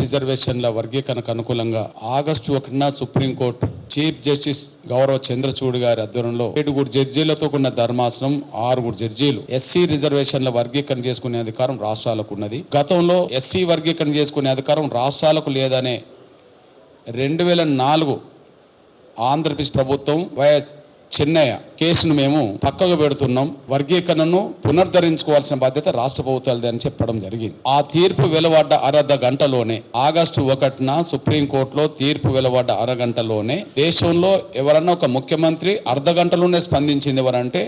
రిజర్వేషన్ల వర్గీకరణకు అనుకూలంగా ఆగస్టు ఒకటిన సుప్రీంకోర్టు చీఫ్ జస్టిస్ గౌరవ చంద్రచూడ్ గారి ఆధ్వర్యంలో ఏడుగురు జడ్జీలతో కూడిన ధర్మాసనం ఆరుగురు జడ్జీలు ఎస్సీ రిజర్వేషన్ల వర్గీకరణ చేసుకునే అధికారం రాష్ట్రాలకు ఉన్నది. గతంలో ఎస్సీ వర్గీకరణ చేసుకునే అధికారం రాష్ట్రాలకు లేదనే రెండు వేల నాలుగు ఆంధ్రప్రదేశ్ ప్రభుత్వం వైఎస్ చెన్నయ్య కేసును మేము పక్కకు పెడుతున్నాం. వర్గీకరణను పునరుద్ధరించుకోవాల్సిన బాధ్యత రాష్ట్ర ప్రభుత్వాలది అని చెప్పడం జరిగింది. ఆ తీర్పు వెలువడ్డ అరధ గంటలోనే ఆగస్టు ఒకటిన సుప్రీంకోర్టులో తీర్పు వెలువడ్డ అరగంటలోనే దేశంలో ఎవరన్నా ఒక ముఖ్యమంత్రి అర్ధ గంటలోనే స్పందించింది ఎవరంటే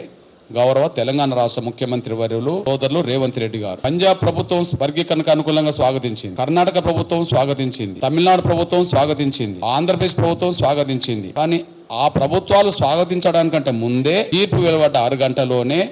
గౌరవ తెలంగాణ రాష్ట్ర ముఖ్యమంత్రి వర్యులు సోదరులు రేవంత్ రెడ్డి గారు. పంజాబ్ ప్రభుత్వం వర్గీకరణకు అనుకూలంగా స్వాగతించింది. కర్ణాటక ప్రభుత్వం స్వాగతించింది. తమిళనాడు ప్రభుత్వం స్వాగతించింది. ఆంధ్రప్రదేశ్ ప్రభుత్వం స్వాగతించింది. కానీ ఆ ప్రభుత్వాలు స్వాగతించడానికంటే ముందే తీర్పు వెలువడ్డ ఆరు గంటలోనే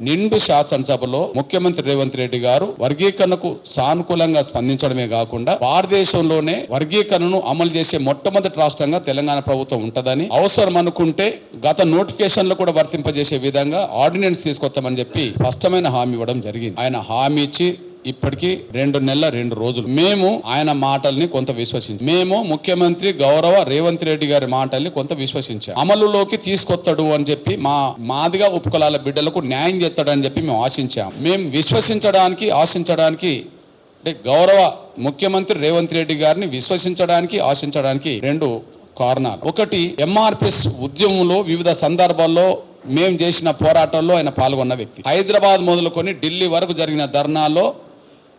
నిండు శాసనసభలో ముఖ్యమంత్రి రేవంత్ రెడ్డి గారు వర్గీకరణకు సానుకూలంగా స్పందించడమే కాకుండా భారతదేశంలోనే వర్గీకరణను అమలు చేసే మొట్టమొదటి రాష్ట్రంగా తెలంగాణ ప్రభుత్వం ఉంటుందని అవసరం అనుకుంటే గత నోటిఫికేషన్లు కూడా వర్తింపజేసే విధంగా ఆర్డినెన్స్ తీసుకొస్తామని చెప్పి స్పష్టమైన హామీ ఇవ్వడం జరిగింది. ఆయన హామీ ఇచ్చి ఇప్పటికీ రెండు నెలల రెండు రోజులు. మేము ఆయన మాటల్ని కొంత విశ్వసించాం. మేము ముఖ్యమంత్రి గౌరవ రేవంత్ రెడ్డి గారి మాటల్ని కొంత విశ్వసించాం. అమలులోకి తీసుకొస్తాడు అని చెప్పి మా మాదిగా ఉపకులాల బిడ్డలకు న్యాయం చేస్తాడని చెప్పి మేము ఆశించాం. మేము విశ్వసించడానికి ఆశించడానికి అంటే గౌరవ ముఖ్యమంత్రి రేవంత్ రెడ్డి గారిని విశ్వసించడానికి ఆశించడానికి రెండు కారణాలు. ఒకటి ఎంఆర్పిఎస్ ఉద్యమంలో వివిధ సందర్భాల్లో మేము చేసిన పోరాటంలో ఆయన పాల్గొన్న వ్యక్తి. హైదరాబాద్ మొదలుకొని ఢిల్లీ వరకు జరిగిన ధర్నాలో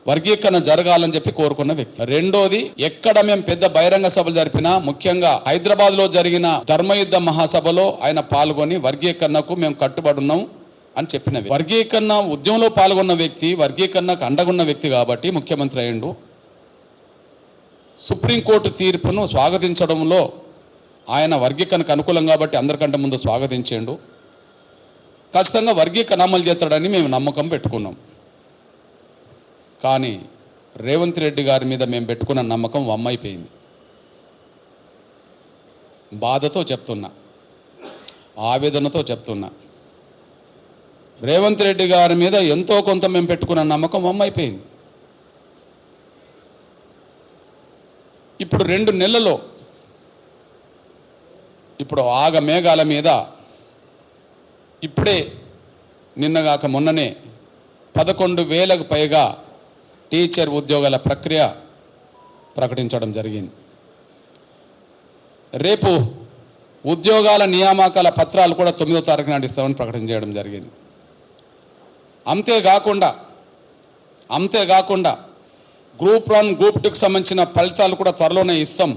వర్గీకరణ జరగాలని చెప్పి కోరుకున్న వ్యక్తి. రెండోది ఎక్కడ మేము పెద్ద బహిరంగ సభలు జరిపినా ముఖ్యంగా హైదరాబాద్లో జరిగిన ధర్మయుద్ధ మహాసభలో ఆయన పాల్గొని వర్గీకరణకు మేము కట్టుబడి ఉన్నాం అని చెప్పిన వర్గీకరణ ఉద్యమంలో పాల్గొన్న వ్యక్తి వర్గీకరణకు అండగున్న వ్యక్తి కాబట్టి ముఖ్యమంత్రి అయ్యిండు. సుప్రీంకోర్టు తీర్పును స్వాగతించడంలో ఆయన వర్గీకరణకు అనుకూలం కాబట్టి అందరికంటే ముందు స్వాగతించిండు. ఖచ్చితంగా వర్గీకరణ అమలు చేస్తాడని మేము నమ్మకం పెట్టుకున్నాం. కానీ రేవంత్ రెడ్డి గారి మీద మేము పెట్టుకున్న నమ్మకం వమ్మైపోయింది. బాధతో చెప్తున్నా ఆవేదనతో చెప్తున్నా. రేవంత్ రెడ్డి గారి మీద ఎంతో కొంత మేము పెట్టుకున్న నమ్మకం వమ్మైపోయింది. ఇప్పుడు రెండు నెలల్లో ఇప్పుడు ఆగ మేఘాల మీద ఇప్పుడే నిన్నగాక మొన్ననే పదకొండు వేలకు పైగా టీచర్ ఉద్యోగాల ప్రక్రియ ప్రకటించడం జరిగింది. రేపు ఉద్యోగాల నియామకాల పత్రాలు కూడా తొమ్మిదో తారీఖు నాడు ఇస్తామని ప్రకటన చేయడం జరిగింది. అంతేకాకుండా అంతేకాకుండా గ్రూప్ వన్ గ్రూప్ టూకి సంబంధించిన ఫలితాలు కూడా త్వరలోనే ఇస్తాం.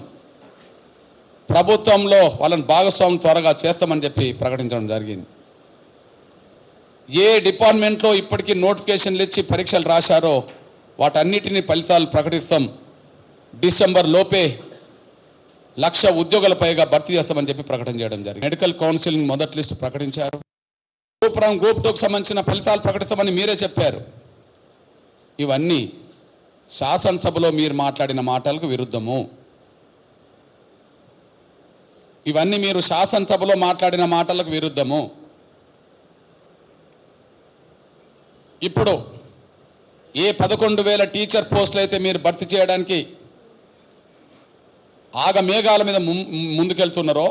ప్రభుత్వంలో వాళ్ళని భాగస్వామ్యం త్వరగా చేస్తామని చెప్పి ప్రకటించడం జరిగింది. ఏ డిపార్ట్మెంట్లో ఇప్పటికీ నోటిఫికేషన్లు ఇచ్చి పరీక్షలు రాశారో వాటన్నిటిని ఫలితాలు ప్రకటిస్తాం. డిసెంబర్ లోపే లక్ష ఉద్యోగాల పైగా భర్తీ చేస్తామని చెప్పి ప్రకటన చేయడం జరిగింది. మెడికల్ కౌన్సిలింగ్ మొదటి లిస్టు ప్రకటించారు. గోపురం వన్ సంబంధించిన ఫలితాలు ప్రకటిస్తామని మీరే చెప్పారు. ఇవన్నీ శాసనసభలో మీరు మాట్లాడిన మాటలకు విరుద్ధము. ఇవన్నీ మీరు శాసనసభలో మాట్లాడిన మాటలకు విరుద్ధము. ఇప్పుడు ఏ పదకొండు వేల టీచర్ పోస్టులు అయితే మీరు భర్తీ చేయడానికి ఆగ మేఘాల మీద ముందుకెళ్తున్నారో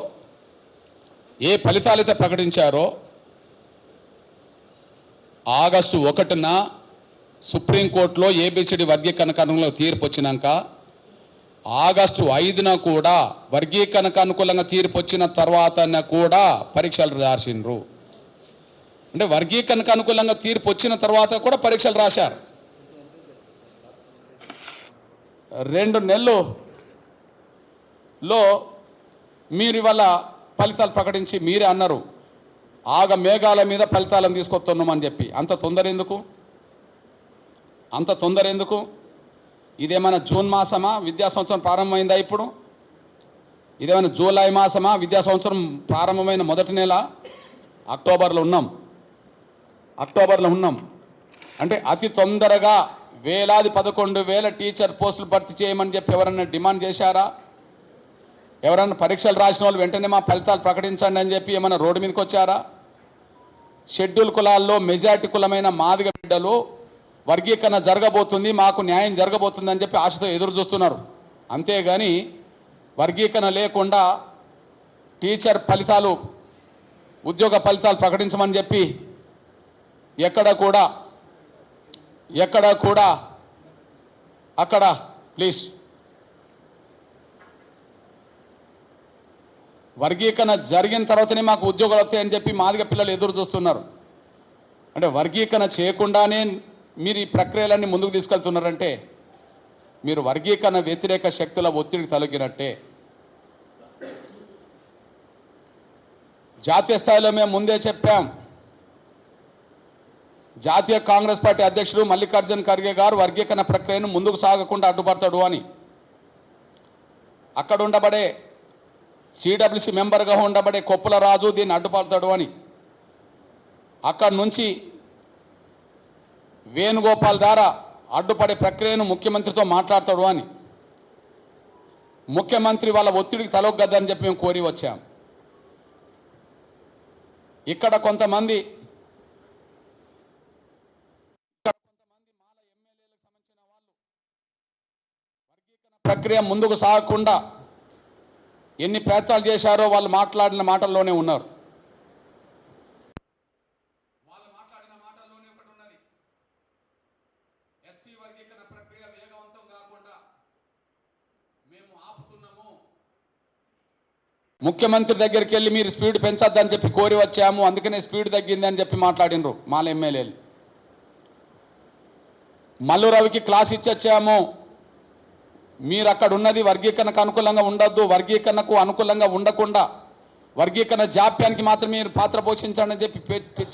ఏ ఫలితాలు అయితే ప్రకటించారో ఆగస్టు ఒకటిన సుప్రీంకోర్టులో ఏబిసిడి వర్గీకరణకు అనుకూలంగా తీర్పు వచ్చినాక ఆగస్టు ఐదున కూడా వర్గీకరణకు అనుకూలంగా తీర్పు వచ్చిన తర్వాత కూడా పరీక్షలు రాసిండ్రు. అంటే వర్గీకరణకు అనుకూలంగా తీర్పు వచ్చిన తర్వాత కూడా పరీక్షలు రాశారు. రెండు నెలలు లో మీరు ఇవాళ ఫలితాలు ప్రకటించి మీరే అన్నారు. ఆగ మేఘాల మీద ఫలితాలను తీసుకొస్తున్నామని చెప్పి. అంత తొందర ఎందుకు? అంత తొందర ఎందుకు? ఇదేమైనా జూన్ మాసమా? విద్యా సంవత్సరం ప్రారంభమైందా ఇప్పుడు? ఇదేమైనా జూలై మాసమా? విద్యా సంవత్సరం ప్రారంభమైన మొదటి నెల? అక్టోబర్లో ఉన్నాం. అక్టోబర్లో ఉన్నాం. అంటే అతి తొందరగా వేలాది పదకొండు వేల టీచర్ పోస్టులు భర్తీ చేయమని చెప్పి ఎవరన్నా డిమాండ్ చేశారా? ఎవరన్నా పరీక్షలు రాసిన వాళ్ళు వెంటనే మా ఫలితాలు ప్రకటించండి అని చెప్పి ఏమైనా రోడ్డు మీదకి వచ్చారా? షెడ్యూల్ కులాల్లో మెజార్టీ కులమైన మాదిగ బిడ్డలు వర్గీకరణ జరగబోతుంది మాకు న్యాయం జరగబోతుంది అని చెప్పి ఆశతో ఎదురు చూస్తున్నారు. అంతేగాని వర్గీకరణ లేకుండా టీచర్ ఫలితాలు ఉద్యోగ ఫలితాలు ప్రకటించమని చెప్పి ఎక్కడ కూడా ఎక్కడ కూడా అక్కడ ప్లీజ్ వర్గీకరణ జరిగిన తర్వాతనే మాకు ఉద్యోగాలు వస్తాయని చెప్పి మాదిగ పిల్లలు ఎదురు చూస్తున్నారు. అంటే వర్గీకరణ చేయకుండానే మీరు ఈ ప్రక్రియలన్నీ ముందుకు తీసుకెళ్తున్నారంటే మీరు వర్గీకరణ వ్యతిరేక శక్తుల ఒత్తిడికి తొలగినట్టే జాతీయ స్థాయిలో మేము ముందే చెప్పాం జాతీయ కాంగ్రెస్ పార్టీ అధ్యక్షుడు మల్లికార్జున్ ఖర్గే గారు వర్గీకరణ ప్రక్రియను ముందుకు సాగకుండా అడ్డుపడతాడు అని. అక్కడ ఉండబడే సిడబ్ల్యూసి మెంబర్గా ఉండబడే కొప్పుల రాజు దీన్ని అడ్డుపడతాడు అని. అక్కడి నుంచి వేణుగోపాల్ ద్వారా అడ్డుపడే ప్రక్రియను ముఖ్యమంత్రితో మాట్లాడతాడు అని. ముఖ్యమంత్రి వాళ్ళ ఒత్తిడికి తలొగ్గద్దని చెప్పి మేము కోరి వచ్చాం. ఇక్కడ కొంతమంది ఇక్కడ కొంతమంది మాల ఎమ్మెల్యేలకు సంబంధించిన వాళ్ళు వర్గీకరణ ప్రక్రియ ముందుకు సాగకుండా ఎన్ని ప్రయత్నాలు చేశారో వాళ్ళు మాట్లాడిన మాటల్లోనే ఉన్నారు. వాళ్ళు మాట్లాడిన మాటల్లోనే ఒకటి ఉన్నది. ఎస్సీ వర్గీకరణ ప్రక్రియ వేగవంతం కాకుండా మేము ఆపుతున్నాము. ముఖ్యమంత్రి దగ్గరికి వెళ్ళి మీరు స్పీడ్ పెంచొద్దని చెప్పి కోరి వచ్చాము. అందుకనే స్పీడ్ తగ్గింది అని చెప్పి మాట్లాడినరు మాల ఎమ్మెల్యేలు. మల్లు రవికి క్లాస్ ఇచ్చొచ్చాము. మీరు అక్కడ ఉన్నది వర్గీకరణకు అనుకూలంగా ఉండొద్దు వర్గీకరణకు అనుకూలంగా ఉండకుండా వర్గీకరణ జాప్యానికి మాత్రం మీరు పాత్ర పోషించండి అని చెప్పి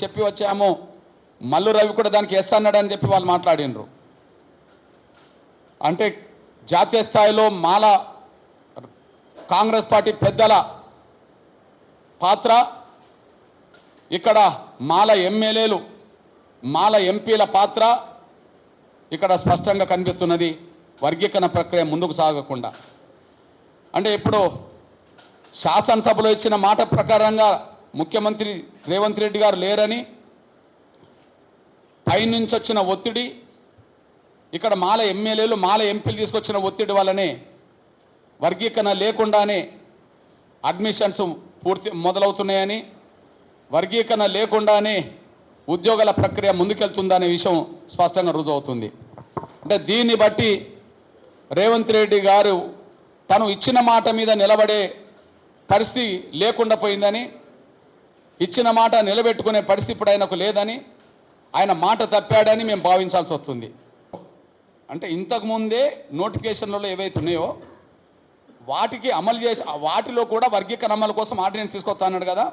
చెప్పి వచ్చాము. మల్లు రవి కూడా దానికి ఎస్ అన్నాడని చెప్పి వాళ్ళు మాట్లాడినరు. అంటే జాతీయ స్థాయిలో మాల కాంగ్రెస్ పార్టీ పెద్దల పాత్ర ఇక్కడ మాల ఎమ్మెల్యేలు మాల ఎంపీల పాత్ర ఇక్కడ స్పష్టంగా కనిపిస్తున్నది. వర్గీకరణ ప్రక్రియ ముందుకు సాగకుండా. అంటే ఇప్పుడు శాసనసభలో ఇచ్చిన మాట ప్రకారంగా ముఖ్యమంత్రి రేవంత్ రెడ్డి గారు లేరని పైనుంచి వచ్చిన ఒత్తిడి ఇక్కడ మాల ఎమ్మెల్యేలు మాల ఎంపీలు తీసుకొచ్చిన ఒత్తిడి వల్లనే వర్గీకరణ లేకుండానే అడ్మిషన్స్ పూర్తి మొదలవుతున్నాయని వర్గీకరణ లేకుండానే ఉద్యోగాల ప్రక్రియ ముందుకెళ్తుందనే విషయం స్పష్టంగా రుజువు అవుతుంది అంటే దీన్ని బట్టి రేవంత్ రెడ్డి గారు తను ఇచ్చిన మాట మీద నిలబడే పరిస్థితి లేకుండా పోయిందని ఇచ్చిన మాట నిలబెట్టుకునే పరిస్థితి ఇప్పుడు ఆయనకు లేదని ఆయన మాట తప్పాడని మేము భావించాల్సి వస్తుంది. అంటే ఇంతకుముందే నోటిఫికేషన్లలో ఏవైతే ఉన్నాయో వాటికి అమలు చేసి వాటిలో కూడా వర్గీకరణ అమలు కోసం ఆర్డినెన్స్ తీసుకొస్తాన్నాడు కదా.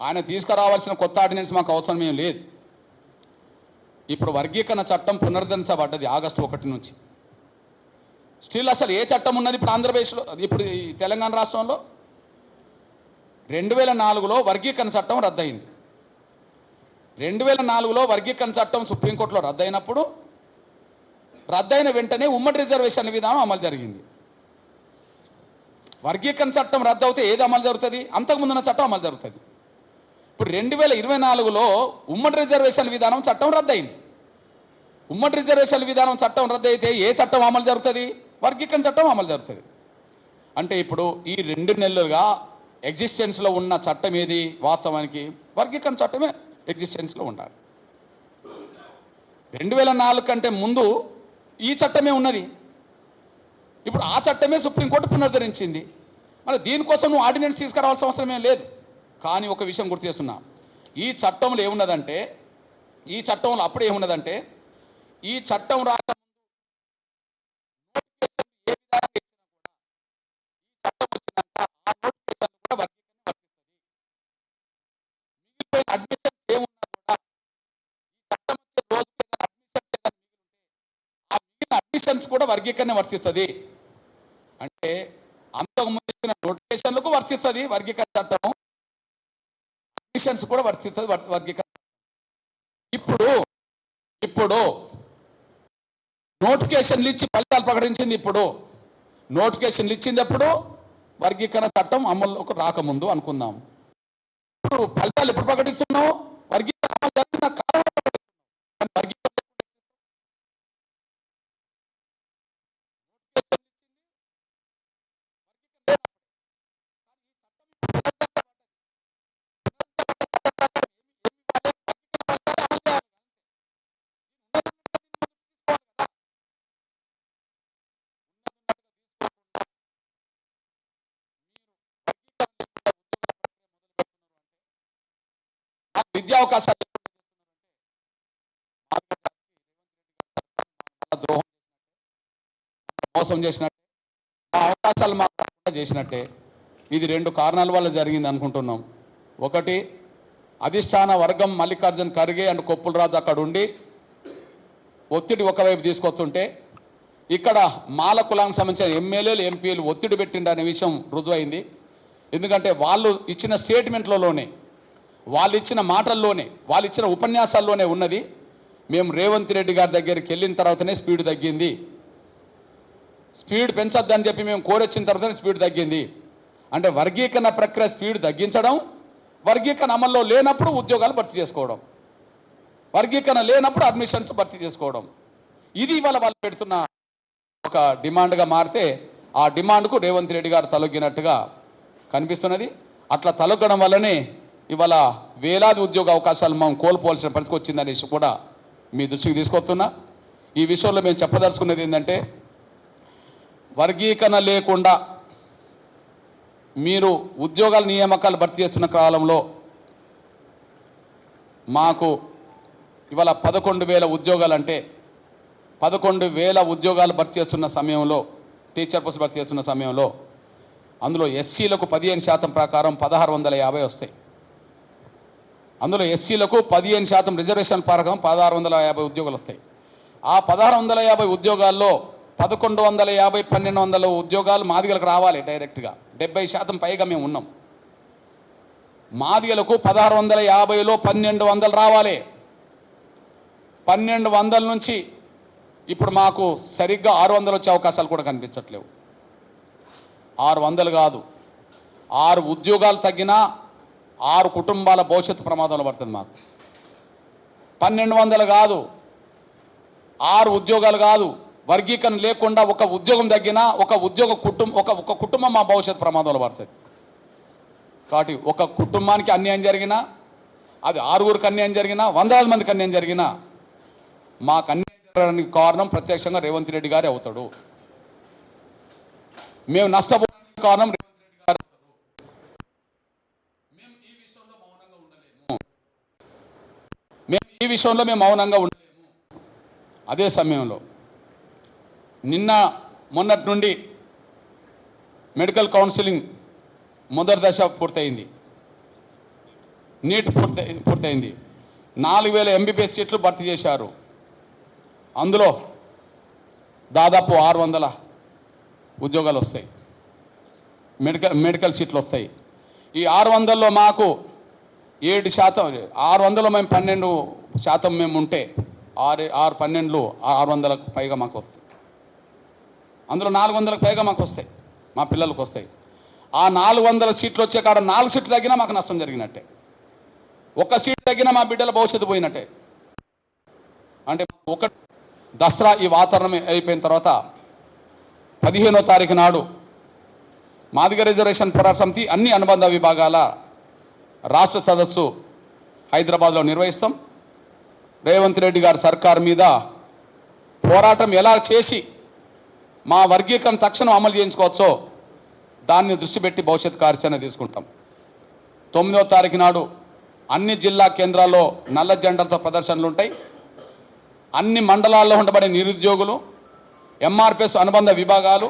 ఆయన తీసుకురావాల్సిన కొత్త ఆర్డినెన్స్ మాకు అవసరం ఏం లేదు. ఇప్పుడు వర్గీకరణ చట్టం పునరుద్ధరించబడ్డది ఆగస్టు ఒకటి నుంచి. స్టిల్ అసలు ఏ చట్టం ఉన్నది ఇప్పుడు ఆంధ్రప్రదేశ్లో? ఇప్పుడు ఈ తెలంగాణ రాష్ట్రంలో? రెండు వేల నాలుగులో వర్గీకరణ చట్టం రద్దయింది. రెండు వేల నాలుగులో వర్గీకరణ చట్టం సుప్రీంకోర్టులో రద్దయినప్పుడు రద్దయిన వెంటనే ఉమ్మడి రిజర్వేషన్ల విధానం అమలు జరిగింది. వర్గీకరణ చట్టం రద్దు అవుతే ఏది అమలు జరుగుతుంది? అంతకుముందున్న చట్టం అమలు జరుగుతుంది. ఇప్పుడు రెండు వేల ఇరవై నాలుగులో ఉమ్మడి రిజర్వేషన్ల విధానం చట్టం రద్దయింది. ఉమ్మడి రిజర్వేషన్ల విధానం చట్టం రద్దు అయితే ఏ చట్టం అమలు జరుగుతుంది? వర్గీకరణ చట్టం అమలు జరుగుతుంది. అంటే ఇప్పుడు ఈ రెండు నెలలుగా ఎగ్జిస్టెన్స్లో ఉన్న చట్టం ఏది? వాస్తవానికి వర్గీకరణ చట్టమే ఎగ్జిస్టెన్స్లో ఉండాలి. రెండు వేల నాలుగు కంటే ముందు ఈ చట్టమే ఉన్నది. ఇప్పుడు ఆ చట్టమే సుప్రీంకోర్టు పునరుద్ధరించింది. మరి దీనికోసం నువ్వు ఆర్డినెన్స్ తీసుకురావాల్సిన అవసరం ఏం లేదు. కానీ ఒక విషయం గుర్తు చేస్తున్నా. ఈ చట్టంలో ఏమున్నదంటే ఈ చట్టంలో అప్పుడు ఏమున్నదంటే ఈ చట్టం రాక వర్గీకరణ వర్తిస్తుంది. అంటే అంతకుముందు ఇచ్చిన నోటిఫికేషన్లకు వర్తిస్తుంది వర్గీకరణ చట్టం అడ్మిషన్స్ కూడా వర్తిస్తుంది వర్గీకరణ ఇప్పుడు ఇప్పుడు నోటిఫికేషన్లు ఇచ్చి ఫలితాలు ప్రకటించింది ఇప్పుడు. నోటిఫికేషన్లు ఇచ్చింది వర్గీకరణ చట్టం అమల్లోకి రాకముందు అనుకుందాం. ఇప్పుడు ఫలితాలు ఎప్పుడు ప్రకటిస్తున్నావు? వర్గీకరణ జరిగిన విద్యా అవకాశాలు ద్రోహం మోసం చేసినట్టే ఆ అవకాశాలు మాకు చేసినట్టే. ఇది రెండు కారణాల వల్ల జరిగింది అనుకుంటున్నాం. ఒకటి అధిష్టాన వర్గం మల్లికార్జున్ ఖర్గే అండ్ కొప్పుల రాజు అక్కడ ఉండి ఒత్తిడి ఒకవైపు తీసుకొస్తుంటే ఇక్కడ మాల కులానికి సంబంధించిన ఎమ్మెల్యేలు ఎంపీలు ఒత్తిడి పెట్టిండు అనే విషయం రుజువైంది. ఎందుకంటే వాళ్ళు ఇచ్చిన స్టేట్మెంట్లలోనే వాళ్ళు ఇచ్చిన మాటల్లోనే వాళ్ళు ఇచ్చిన ఉపన్యాసాల్లోనే ఉన్నది. మేము రేవంత్ రెడ్డి గారి దగ్గరికి వెళ్ళిన తర్వాతనే స్పీడ్ తగ్గింది. స్పీడ్ పెంచొద్దని చెప్పి మేము కోరొచ్చిన తర్వాతనే స్పీడ్ తగ్గింది. అంటే వర్గీకరణ ప్రక్రియ స్పీడ్ తగ్గించడం వర్గీకరణ అమల్లో లేనప్పుడు ఉద్యోగాలు భర్తీ చేసుకోవడం వర్గీకరణ లేనప్పుడు అడ్మిషన్స్ భర్తీ చేసుకోవడం. ఇది ఇవాళ వాళ్ళు పెడుతున్న ఒక డిమాండ్గా మారితే ఆ డిమాండ్కు రేవంత్ రెడ్డి గారు తలొగ్గినట్టుగా కనిపిస్తున్నది. అట్లా తలొగ్గడం వల్లనే ఇవాళ వేలాది ఉద్యోగ అవకాశాలు మనం కోల్పోవాల్సిన పరిస్థితి వచ్చిందనేసి కూడా మీ దృష్టికి తీసుకొస్తున్నా. ఈ విషయంలో మేము చెప్పదలుచుకున్నది ఏంటంటే వర్గీకరణ లేకుండా మీరు ఉద్యోగాల నియామకాలు భర్తీ చేస్తున్న కాలంలో మాకు ఇవాళ పదకొండు వేల ఉద్యోగాలు అంటే పదకొండు వేల ఉద్యోగాలు భర్తీ చేస్తున్న సమయంలో టీచర్ పోస్ట్ భర్తీ చేస్తున్న సమయంలో అందులో ఎస్సీలకు పదిహేను శాతం ప్రకారం పదహారు వందల యాభై వస్తాయి. అందులో ఎస్సీలకు పదిహేను శాతం రిజర్వేషన్ పథకం పదహారు వందల యాభై ఉద్యోగాలు వస్తాయి. ఆ పదహారు వందల యాభై ఉద్యోగాల్లో పదకొండు వందల యాభై పన్నెండు వందల ఉద్యోగాలు మాదిగలకు రావాలి డైరెక్ట్గా. డెబ్బై శాతం పైగా మేము ఉన్నాం. మాదిగలకు పదహారు వందల యాభైలో పన్నెండు వందలు రావాలి. పన్నెండు వందల నుంచి ఇప్పుడు మాకు సరిగ్గా ఆరు వందలు వచ్చే అవకాశాలు కూడా కనిపించట్లేవు. ఆరు వందలు కాదు. ఆరు ఉద్యోగాలు తగ్గినా ఆరు కుటుంబాల భవిష్యత్తు ప్రమాదంలో పడుతుంది మాకు. పన్నెండు వందలు కాదు ఆరు ఉద్యోగాలు కాదు వర్గీకరణ లేకుండా ఒక ఉద్యోగం తగ్గినా ఒక ఉద్యోగ కుటుంబం ఒక ఒక కుటుంబం మా భవిష్యత్తు ప్రమాదంలో పడుతుంది. కాబట్టి ఒక కుటుంబానికి అన్యాయం జరిగినా అది ఆరుగురికి అన్యాయం జరిగినా వందలాది మందికి అన్యాయం జరిగినా మాకు అన్యాయం జరగడానికి కారణం ప్రత్యక్షంగా రేవంత్ రెడ్డి గారే అవుతాడు. మేము నష్టపోవడానికి కారణం రేవంత్ రెడ్డి గారు మేము ఈ విషయంలో మౌనంగా ఉండలేము మేము ఈ విషయంలో మేము మౌనంగా ఉండలేము అదే సమయంలో నిన్న మొన్నటి నుండి మెడికల్ కౌన్సిలింగ్ మొదటి దశ పూర్తయింది. నీట్ పూర్తి పూర్తయింది. నాలుగు వేల ఎంబీబీఎస్ సీట్లు భర్తీ చేశారు. అందులో దాదాపు ఆరు వందల ఉద్యోగాలు వస్తాయి. మెడికల్ మెడికల్ సీట్లు వస్తాయి. ఈ ఆరు వందల్లో మాకు ఏడు శాతం ఆరు వందలు మేము పన్నెండు శాతం మేము ఉంటే ఆరు ఆరు పన్నెండులు ఆరు వందలకు పైగా మాకు వస్తాయి. అందులో నాలుగు వందలకు పైగా మాకు వస్తాయి. మా పిల్లలకు వస్తాయి. ఆ నాలుగు వందల సీట్లు వచ్చే కాడ నాలుగు సీట్లు తగ్గినా మాకు నష్టం జరిగినట్టే. ఒక్క సీట్ తగ్గినా మా బిడ్డల భవిష్యత్తు పోయినట్టే. అంటే ఒక దసరా ఈ వాతావరణం అయిపోయిన తర్వాత పదిహేనో తారీఖు నాడు మాదిగ రిజర్వేషన్ పోరాట సమితి అన్ని అనుబంధ విభాగాల రాష్ట్ర సదస్సు హైదరాబాద్లో నిర్వహిస్తాం. రేవంత్ రెడ్డి గారి సర్కారు మీద పోరాటం ఎలా చేసి మా వర్గీకరణ తక్షణం అమలు చేయించుకోవచ్చో దాన్ని దృష్టి పెట్టి భవిష్యత్ కార్యాచరణ తీసుకుంటాం. తొమ్మిదవ తారీఖు నాడు అన్ని జిల్లా కేంద్రాల్లో నల్ల జెండాలతో ప్రదర్శనలు ఉంటాయి. అన్ని మండలాల్లో ఉండబడే నిరుద్యోగులు ఎంఆర్పిఎస్ అనుబంధ విభాగాలు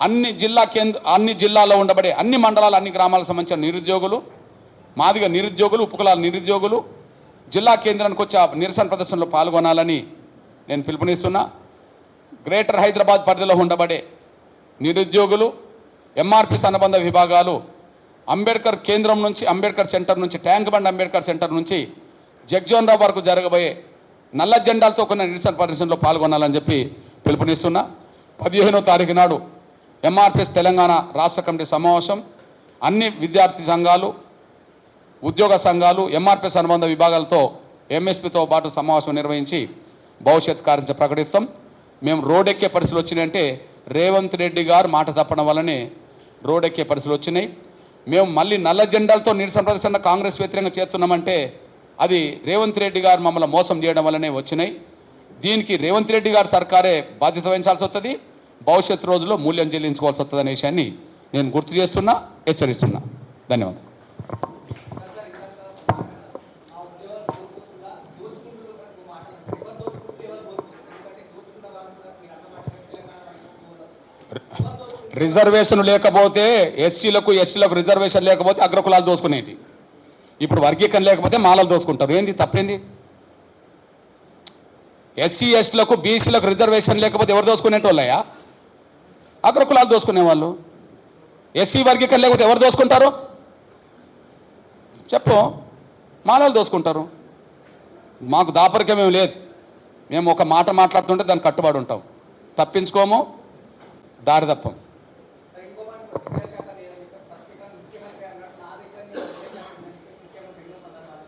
అన్ని జిల్లా కేంద్ర అన్ని జిల్లాలో ఉండబడే అన్ని మండలాలు అన్ని గ్రామాలకు సంబంధించిన నిరుద్యోగులు మాదిగా నిరుద్యోగులు ఉపకులాల నిరుద్యోగులు జిల్లా కేంద్రానికి వచ్చి ఆ నిరసన ప్రదర్శనలో పాల్గొనాలని నేను పిలుపునిస్తున్నా. గ్రేటర్ హైదరాబాద్ పరిధిలో ఉండబడే నిరుద్యోగులు ఎంఆర్పిస్ అనుబంధ విభాగాలు అంబేద్కర్ కేంద్రం నుంచి అంబేద్కర్ సెంటర్ నుంచి ట్యాంక్ బండ్ అంబేద్కర్ సెంటర్ నుంచి జగ్జోన్రావు వరకు జరగబోయే నల్ల జెండాలతో కొన్ని నిరసన ప్రదర్శనలో పాల్గొనాలని చెప్పి పిలుపునిస్తున్నా. పదిహేనో తారీఖు నాడు ఎంఆర్పిఎస్ తెలంగాణ రాష్ట్ర కమిటీ సమావేశం. అన్ని విద్యార్థి సంఘాలు ఉద్యోగ సంఘాలు ఎంఆర్పిఎస్ అనుబంధ విభాగాలతో ఎంఎస్పితో పాటు సమావేశం నిర్వహించి భవిష్యత్ కార్యం ప్రకటిస్తాం. మేము రోడెక్కే పరిస్థితులు వచ్చినాయంటే రేవంత్ రెడ్డి గారు మాట తప్పడం వల్లనే రోడెక్కే పరిస్థితులు వచ్చినాయి. మేము మళ్ళీ నల్ల జెండాలతో నిరసన ప్రదర్శన కాంగ్రెస్ వ్యతిరేకంగా చేస్తున్నామంటే అది రేవంత్ రెడ్డి గారు మమ్మల్ని మోసం చేయడం వల్లనే వచ్చినాయి. దీనికి రేవంత్ రెడ్డి గారు సర్కారే బాధ్యత వహించాల్సి వస్తుంది. భవిష్యత్ రోజుల్లో మూల్యం చెల్లించుకోవాల్సి వస్తుందనే విషయాన్ని నేను గుర్తు చేస్తున్నా హెచ్చరిస్తున్నా. ధన్యవాదాలు. రిజర్వేషన్ లేకపోతే ఎస్సీలకు ఎస్టీలకు రిజర్వేషన్ లేకపోతే అగ్రకులాలు దోసుకునేటి. ఇప్పుడు వర్గీకరణ లేకపోతే మాలలు దోసుకుంటారు. ఏంది? తప్పేంది? ఎస్సీ ఎస్టీలకు బీసీలకు రిజర్వేషన్ లేకపోతే ఎవరు దోసుకునేటోళ్ళయా అగ్రకులాలు దోసుకునే వాళ్ళు ఎస్సీ వర్గీకరణ లేకపోతే ఎవరు దోసుకుంటారు? చెప్పు. మాలలు దోసుకుంటారు. మాకు దాపరికం లేదు. మేము ఒక మాట మాట్లాడుతుంటే దానికి కట్టుబడి ఉంటాం. తప్పించుకోము దారి తప్పం.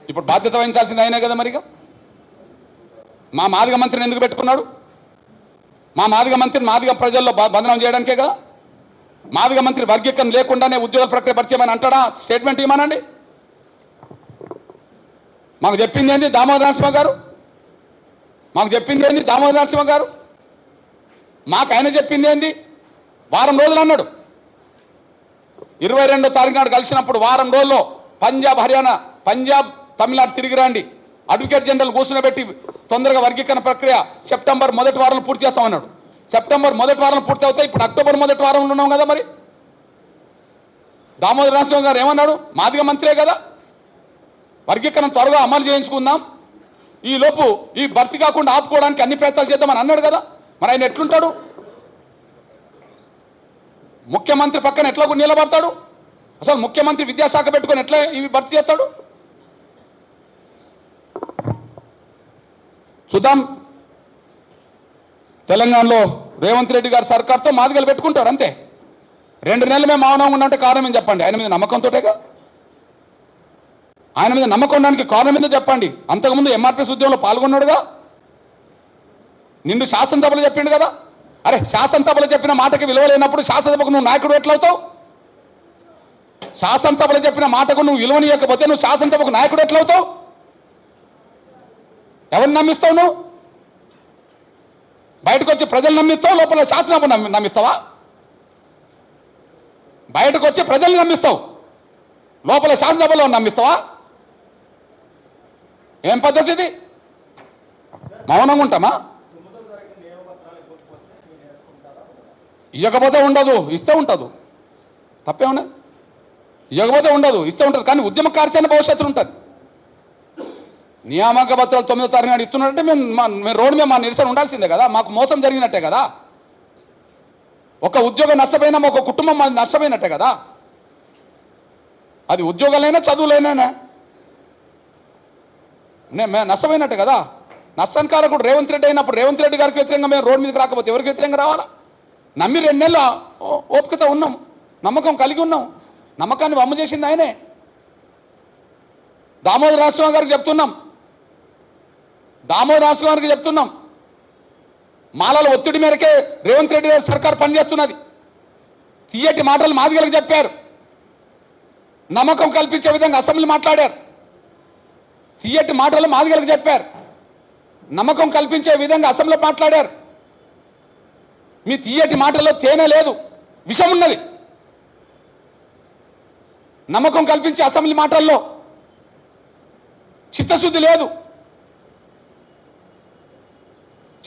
ఇప్పుడు బాధ్యత వహించాల్సింది అయినా కదా మరిగా? మా మాదిగ మంత్రిని ఎందుకు పెట్టుకున్నాడు? మా మాదిగ మంత్రిని మాదిగ ప్రజల్లో బంధనం చేయడానికేగా? మాదిగ మంత్రి వర్గీకరణ లేకుండానే ఉద్యోగ ప్రక్రియ పరిచయమని అంటాడా? స్టేట్మెంట్ ఇవ్వమనండి. మాకు చెప్పింది ఏంది దామోదర నరసింహ గారు? మాకు చెప్పింది ఏంది దామోదర నరసింహ గారు? మాకు ఆయన చెప్పింది ఏంది? వారం రోజులు అన్నాడు. ఇరవై రెండో తారీఖు నాడు కలిసినప్పుడు వారం రోజుల్లో పంజాబ్ హర్యానా పంజాబ్ తమిళనాడు తిరిగి రండి. అడ్వకేట్ జనరల్ కూర్చునబెట్టి తొందరగా వర్గీకరణ ప్రక్రియ సెప్టెంబర్ మొదటి వారంలో పూర్తి చేస్తామన్నాడు సెప్టెంబర్ మొదటి వారం పూర్తి అవుతాయి. ఇప్పుడు అక్టోబర్ మొదటి వారంలో ఉన్నాం కదా మరి. దామోదర నరసింహ గారు ఏమన్నాడు? మాదిగ మంత్రే కదా. వర్గీకరణ త్వరగా అమలు చేయించుకుందాం. ఈ లోపు ఈ భర్తీ కాకుండా ఆపుకోవడానికి అన్ని ప్రయత్నాలు చేద్దామని అన్నాడు కదా. మరి ఆయన ఎట్లుంటాడు? ముఖ్యమంత్రి పక్కన ఎట్లా నిలబడతాడు? అసలు ముఖ్యమంత్రి విద్యాశాఖ పెట్టుకొని ఎట్లా ఇవి భర్తీ చేస్తాడు? చూద్దాం. తెలంగాణలో రేవంత్ రెడ్డి గారి సర్కార్తో మాదిగలు పెట్టుకుంటారు అంతే. రెండు నెలలు మేము మౌనంగా ఉన్నంటే కారణం ఏం చెప్పండి? ఆయన మీద నమ్మకంతోటేగా? ఆయన మీద నమ్మకం ఉండడానికి కారణం ఏందో చెప్పండి. అంతకుముందు ఎంఆర్పిఎస్ ఉద్యమంలో పాల్గొన్నాడుగా? నిన్ను శాసనసభలో చెప్పిండు కదా? అరే శాసనసభలో చెప్పిన మాటకి విలువ లేనప్పుడు శాసనసభకు నువ్వు నాయకుడు ఎట్లవుతావు? శాసనసభలో చెప్పిన మాటకు నువ్వు విలువనియకపోతే నువ్వు శాసనసభకు నాయకుడు ఎట్లవుతావు? ఎవరిని నమ్మిస్తావు నువ్వు? బయటకు వచ్చి ప్రజలు నమ్మిస్తావు లోపల శాసనసభ నమ్మి నమ్మిస్తావా? బయటకు వచ్చి ప్రజల్ని నమ్మిస్తావు లోపల శాసనసభలో నమ్మిస్తావా? ఏం పద్ధతి ఇది? మౌనంగా ఉంటామా? ఇవ్వకపోతే ఉండదు ఇస్తే ఉంటుంది. తప్పేమన్నా ఇవ్వకపోతే ఉండదు ఇస్తే ఉంటుంది. కానీ ఉద్యమ కార్యాచరణ భవిష్యత్తులో ఉంటుంది. నియామక పత్రాలు తొమ్మిదో తారీఖు నాడు ఇస్తున్నారంటే మేము మా మేము రోడ్డు మీద మా నిరసన ఉండాల్సిందే కదా. మాకు మోసం జరిగినట్టే కదా. ఒక ఉద్యోగం నష్టపోయినా ఒక కుటుంబం మాది నష్టపోయినట్టే కదా. అది ఉద్యోగాలైనా చదువులైనా నేను మే నష్టపోయినట్టే కదా. నష్టానికి కారకుడు రేవంత్ రెడ్డి అయినప్పుడు రేవంత్ రెడ్డి గారికి వ్యతిరేకంగా మేము రోడ్డు మీదకి రాకపోతే ఎవరికి వ్యతిరేకంగా రావాలా? నమ్మి రెండు నెలలు ఓపికతో ఉన్నాం. నమ్మకం కలిగి ఉన్నాం. నమ్మకాన్ని వమ్ము చేసింది ఆయనే. దామోదర రాష్ట్రం గారికి చెప్తున్నాం. దామోదర గారికి చెప్తున్నాం. మాలల ఒత్తిడి మేరకే రేవంత్ రెడ్డి గారి సర్కార్ పనిచేస్తున్నది. తీయటి మాటలు మాదిగలకు చెప్పారు. నమ్మకం కల్పించే విధంగా అసెంబ్లీ మాట్లాడారు. తీయటి మాటలు మాదిగలకు చెప్పారు. నమ్మకం కల్పించే విధంగా అసెంబ్లీలో మాట్లాడారు. మీ తీయటి మాటల్లో తేనె లేదు విషం ఉన్నది. నమ్మకం కల్పించే అసెంబ్లీ మాటల్లో చిత్తశుద్ధి లేదు.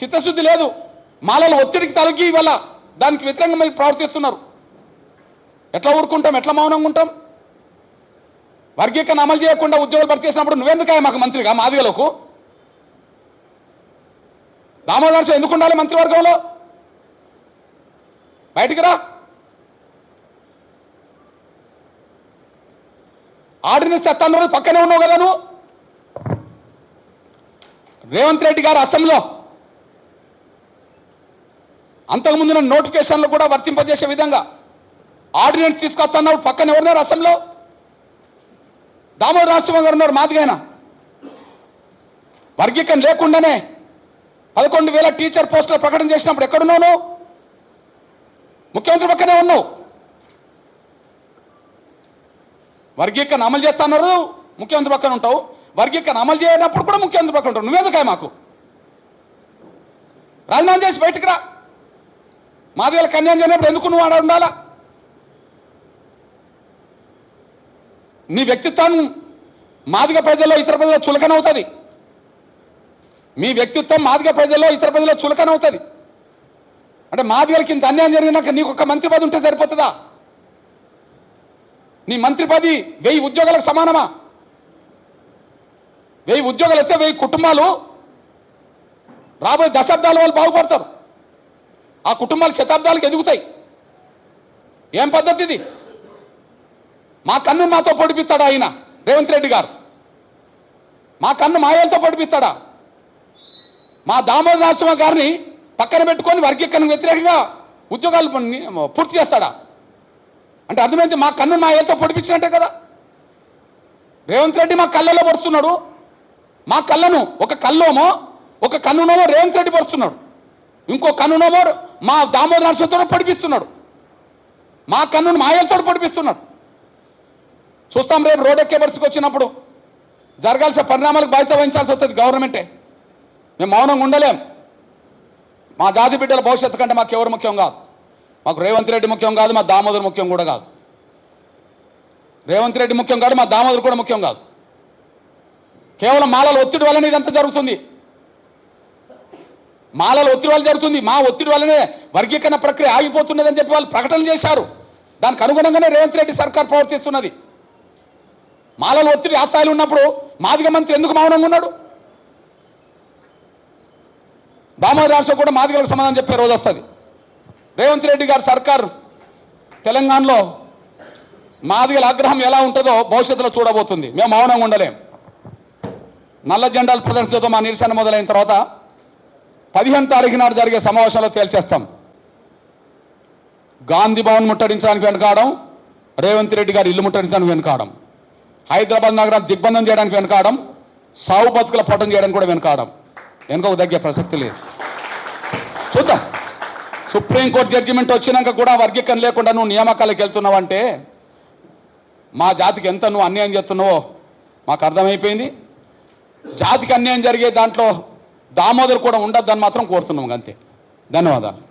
చిత్తశుద్ధి లేదు. మాలలు ఒత్తిడికి తలకి ఇవాళ దానికి వ్యతిరేకంగా మీరు ప్రవర్తిస్తున్నారు. ఎట్లా ఊరుకుంటాం? ఎట్లా మౌనంగా ఉంటాం? వర్గీకరణ అమలు చేయకుండా ఉద్యోగాలు భర్తీ చేసినప్పుడు నువ్వెందుకాయ మాకు మంత్రిగా మాదిగలకు? దామోదర నరసింహ ఎందుకు ఉండాలి మంత్రివర్గంలో? బయటికి రా. ఆర్డినెన్స్ తెస్తాను పక్కనే ఉన్నావు కదా నువ్వు? రేవంత్ రెడ్డి గారు అసెంబ్లీలో అంతకుముందు నోటిఫికేషన్లు కూడా వర్తింపజేసే విధంగా ఆర్డినెన్స్ తీసుకొస్తున్నాడు పక్కన ఎవరున్నారు అసెంబ్లీలో? దామోదర నరసింహ గారు ఉన్నారు మాదిగైనా వర్గీకరణ లేకుండానే పదకొండు వేల టీచర్ పోస్టుల ప్రకటన చేసినప్పుడు ఎక్కడున్నావు నువ్వు? ముఖ్యమంత్రి పక్కనే ఉన్నావు వర్గీకరణ అమలు చేస్తున్నారు ముఖ్యమంత్రి పక్కన ఉంటావు. వర్గీకరణ అమలు చేయనప్పుడు కూడా ముఖ్యమంత్రి పక్కన ఉంటావు. నువ్వెందుకాయ మాకు? రాజీనామా చేసి బయటకు రా. మాదిగల కన్యాయం చేయనప్పుడు ఎందుకు నువ్వు ఆడ ఉండాలా? నీ వ్యక్తిత్వం మాదిగ ప్రజల్లో ఇతర ప్రజల్లో చులకన అవుతుంది మీ వ్యక్తిత్వం మాదిగ ప్రజల్లో ఇతర ప్రజల్లో చులకన అవుతుంది అంటే మాదిగలకి ఇంత అన్యాయం జరిగినాక నీకు ఒక మంత్రి పది ఉంటే సరిపోతుందా? నీ మంత్రి పది వెయ్యి ఉద్యోగాలకు సమానమా? వెయ్యి ఉద్యోగాలు వస్తే వెయ్యి కుటుంబాలు రాబోయే దశాబ్దాల వాళ్ళు బాగుపడతారు. ఆ కుటుంబాలు శతాబ్దాలకు ఎదుగుతాయి. ఏం పద్ధతి ఇది? మా కన్ను మాతో పొడిపిస్తాడా ఆయన? రేవంత్ రెడ్డి గారు. మా కన్ను మాయలతో పొడిపిస్తాడా? మా దామోదర నరసింహ గారిని పక్కన పెట్టుకొని వర్గీకరణ వ్యతిరేకంగా ఉద్యోగాలు పూర్తి చేస్తాడా? అంటే అర్థమైంది మా కన్ను మా ఏళ్ళతో పొడిపించినట్టే కదా? రేవంత్ రెడ్డి మా కళ్ళలో పడుతున్నాడు. మా కళ్ళను ఒక కల్లోమో ఒక కన్నునోమో రేవంత్ రెడ్డి పడుతున్నాడు ఇంకో కన్నునోమో మా దామోదర నరసింహతో పడిపిస్తున్నాడు. మా కన్నును మాయలతో పడిపిస్తున్నాడు. చూస్తాం రేపు రోడ్ ఎక్కే పరిస్థితికి వచ్చినప్పుడు జరగాల్సిన పరిణామాలకు బాధ్యత వహించాల్సి వస్తుంది గవర్నమెంటే. మేము మౌనంగా ఉండలేం. మా జాతి బిడ్డల భవిష్యత్తు కంటే మాకు ఎవరు ముఖ్యం కాదు. మాకు రేవంత్ రెడ్డి ముఖ్యం కాదు మా దామోదర్ ముఖ్యం కూడా కాదు. రేవంత్ రెడ్డి ముఖ్యం కాదు మా దామోదర్ కూడా ముఖ్యం కాదు. కేవలం మాలల ఒత్తిడి వల్లనే ఇదంతా జరుగుతుంది. మాలల ఒత్తిడి వల్ల జరుగుతుంది. మా ఒత్తిడి వల్లనే వర్గీకరణ ప్రక్రియ ఆగిపోతున్నదని చెప్పి వాళ్ళు ప్రకటన చేశారు. దానికి అనుగుణంగానే రేవంత్ రెడ్డి సర్కార్ ప్రవర్తిస్తున్నది. మాలల ఒత్తిడి ఆ స్థాయిలో ఉన్నప్పుడు మాదిగ మంత్రి ఎందుకు మౌనంగా ఉన్నాడు? దామోదర రాష్ట్రం కూడా మాదిగలకు సమాధానం చెప్పే రోజు వస్తుంది. రేవంత్ రెడ్డి గారి సర్కార్ తెలంగాణలో మాదిగల ఆగ్రహం ఎలా ఉంటుందో భవిష్యత్తులో చూడబోతుంది. మేము మౌనంగా ఉండలేం. నల్ల జెండాలు ప్రదర్శనతో మా నిరసన మొదలైన తర్వాత పదిహేను తారీఖు నాడు జరిగే సమావేశంలో తేల్చేస్తాం. గాంధీ భవన్ ముట్టడించడానికి వెనుకాడడం రేవంత్ రెడ్డి గారి ఇల్లు ముట్టడించడానికి వెనుకాడడం హైదరాబాద్ నగరాన్ని దిగ్బంధం చేయడానికి వెనుకాడడం సావు బతుకుల పట్టం చేయడానికి కూడా వెనుకాడడం వెనుక తగ్గే ప్రసక్తి లేదు. చూద్దాం. సుప్రీంకోర్టు జడ్జిమెంట్ వచ్చినాక కూడా వర్గీకరణ లేకుండా నువ్వు నియామకాలకు వెళ్తున్నావంటే మా జాతికి ఎంత నువ్వు అన్యాయం చేస్తున్నావో మాకు అర్థమైపోయింది. జాతికి అన్యాయం జరిగే దాంట్లో దామోదర్ కూడా ఉండొద్దని మాత్రం కోరుతున్నాం అంతే. ధన్యవాదాలు.